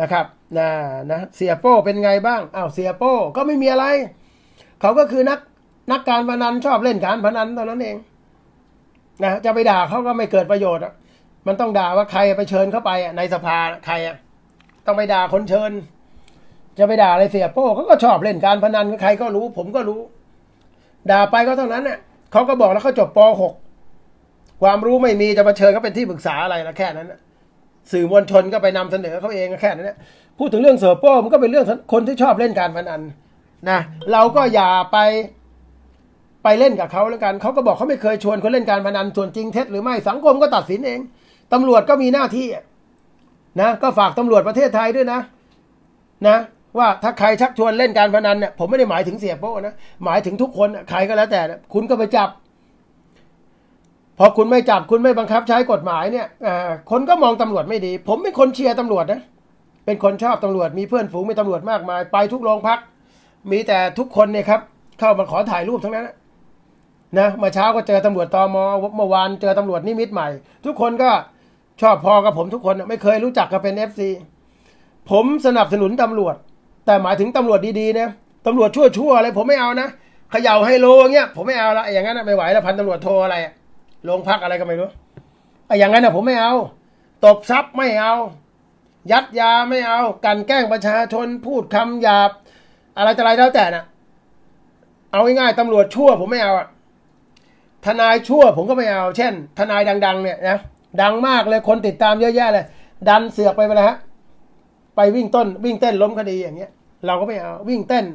นะครับนะนะเสียโป้เป็นไงบ้างอ้าวเสียโป้ก็ไม่มีอะไร เขาก็คือนักนักการพนันชอบเล่นการพนันเท่านั้นเองนะจะไปด่าเขาก็ไม่เกิดประโยชน์มันต้องด่าว่าใครไปเชิญเข้าไปอะในสภาใครอะต้องไปด่าคนเชิญ จะไปด่าอะไรเสียโป้เขาก็ชอบเล่นการพนันใครก็รู้ ผมก็รู้ ด่าไปก็เท่านั้นเนี่ยเขาก็บอกแล้วเขาจบป .6 ความรู้ไม่มีจะมาเชิญเขาเป็นที่ปรึกษาอะไรละแค่นั้นนะ สื่อมวลชนก็ไปนำเสนอเขาเองแค่นั้นเนี่ยพูดถึงเรื่องเสือโป้มันก็เป็นเรื่องคนที่ชอบเล่นการพนันนะเราก็อย่าไปไปเล่นกับเขาแล้วกันเขาก็บอกเขาไม่เคยชวนคนเล่นการพนันส่วนจริงเท็จหรือไม่สังคมก็ตัดสินเองตำรวจก็มีหน้าที่นะก็ฝากตำรวจประเทศไทยด้วยนะ นะ ว่าถ้าใครชักชวนเล่นการพนันเนี่ยผมไม่ได้หมายถึงเสียโป้นะหมายถึงทุกคนใครก็แล้วแต่คุณก็ไปจับ อคุณไม่จับคุณไม่บังคับใช้กฎหมายเนี่ยคนก็มองตำรวจไม่ดี ผมเป็นคนเชียร์ตำรวจนะเป็นคนชอบตำรวจมีเพื่อนฝูงมีตำรวจมากมาย ไปทุกโรงพัก มีแต่ทุกคนเนี่ยครับ เข้ามาขอถ่ายรูปทั้งนั้นนะเมื่อเช้าก็เจอตำรวจตมเมื่อวานเจอตำรวจนิมิตใหม่ ทุกคนก็ชอบพอกับผมทุกคนไม่เคยรู้จักกับเป็นเอฟซีผมสนับสนุนตำรวจ แต่หมายถึงตำรวจดีๆนะตำรวจชั่วๆอะไรผมไม่เอานะเขย่าไฮโลเงี้ยผมไม่เอาละอย่างนั้นไม่ไหวแล้วพันตำรวจโทรอะไรอะ โรงพักอะไรก็ไม่รู้ไอ้อย่างนั้นนะผมไม่เอา ตบทรัพย์ไม่เอา ยัดยาไม่เอา กันแกล้งประชาชนพูดคำหยาบ อะไรแต่ไรแล้วแต่น่ะเอาง่ายๆตำรวจชั่วผมไม่เอาอะทนายชั่วผมก็ไม่เอา เช่น ทนายดัง ๆ เนี่ยนะดังมากเลยคนติดตามเยอะแยะเลย ดันเสือกไปไปเลยฮะไปวิ่งต้นวิ่งเต้นล้มคดีอย่างเงี้ย เราก็ไม่เอาวิ่งเต้น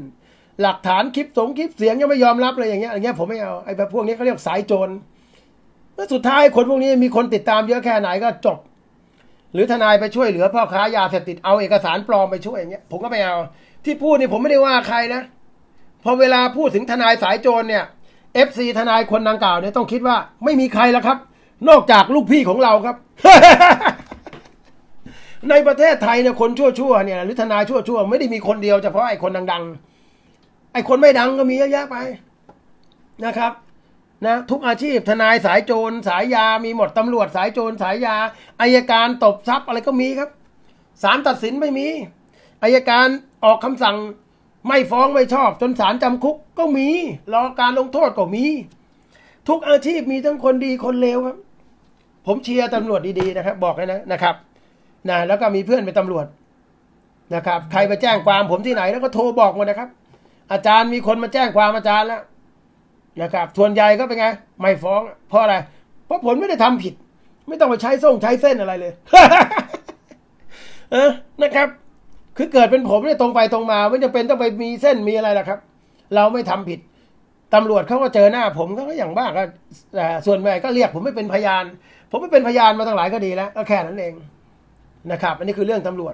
หลักฐานคลิปสงคลิปเสียงยังไม่ยอมรับเลยอย่างเงี้ยอย่างเงี้ยผมไม่เอาไอ้แบบพวกนี้เขาเรียกสายโจร สุดท้ายคนพวกนี้มีคนติดตามเยอะแค่ไหนก็จบ หรือทนายไปช่วยเหลือพ่อค้ายาเสพติดเอาเอกสารปลอมไปช่วยอย่างเงี้ยผมก็ไม่เอาที่พูดนี่ผมไม่ได้ว่าใครนะพอเวลาพูดถึงทนายสายโจรเนี่ยเอฟซีทนายคนดังกล่าวเนี่ยต้องคิดว่าไม่มีใครแล้วครับ นอกจากลูกพี่ของเราครับ ในประเทศไทยเนี่ยคนชั่วๆเนี่ยหรือทนายชั่วๆไม่ได้มีคนเดียวเฉพาะไอ้คนดัง ๆ ไอ้คนไม่ดังก็มีเยอะแยะไปนะครับ นะทุกอาชีพทนายสายโจรสายยามีหมดตำรวจสายโจรสายยาอายการตบทรัพย์อะไรก็มีครับศาลตัดสินไม่มีอายการออกคำสั่งไม่ฟ้องไม่ชอบจนศาลจำคุกก็มีรอการลงโทษก็มี ทุกอาชีพมีทั้งคนดีคนเลวครับ ผมเชียร์ตำรวจดีๆนะครับ บอกเลยนะนะครับนะแล้วก็มีเพื่อนเป็นตำรวจนะครับ ใครไปแจ้งความผมที่ไหนแล้วก็โทรบอกหมดนะครับ อาจารย์มีคนมาแจ้งความอาจารย์แล้ว นะครับ ส่วนใหญ่ก็เป็นไง ไม่ฟ้องเพราะอะไร เพราะผลไม่ได้ทำผิด ไม่ต้องไปใช้ส่งใช้เส้นอะไรเลยเออนะครับ คือเกิดเป็นผมเนี่ยตรงไปตรงมาไม่จำเป็นต้องไปมีเส้นมีอะไรล่ะครับ เราไม่ทำผิดตำรวจเขาก็เจอหน้าผมก็อย่างบ้าก็เอ่ส่วนใหญ่ก็เรียกผมไม่เป็นพยาน ผมไม่เป็นพยานมาตั้งหลายคดีแล้วก็แค่นั้นเองนะครับ อันนี้คือเรื่องตำรวจ